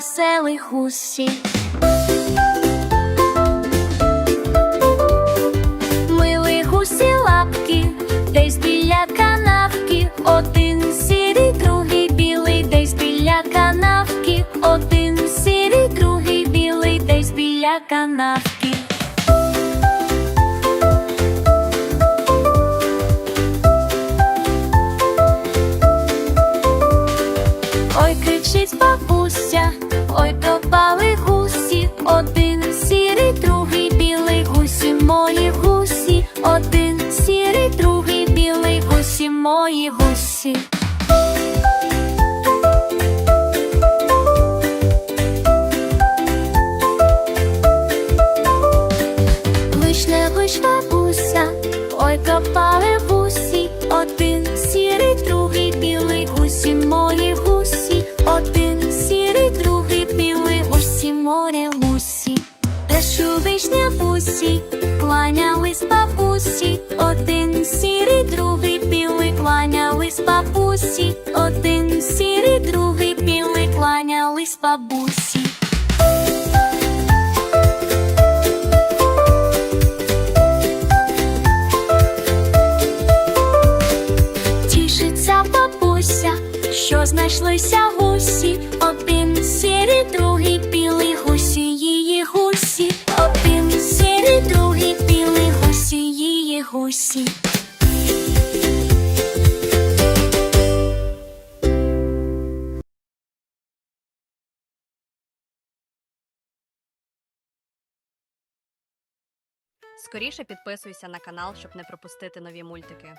веселих гусі. Мили гусі лапки, десь біля канавки, один сірий, другий білий, десь біля канавки, один сірий, другий білий, десь біля канавки. Кричить бабуся, ой, пропали гусі, один сірий, другий білий, гусі мої гусі, один сірий, другий білий, гусі мої гусі. Вишня, вишня, гуся, ой, пропали гусі, один Тешу вишня бусі, кланялись бабусі, один сірий, другий білий, кланялись бабусі, один сірий, другий білий, кланялись бабусі. Тішиться бабуся, що знайшлися гусі, один сірий, другий Скоріше підписуйся на канал, щоб не пропустити нові мультики.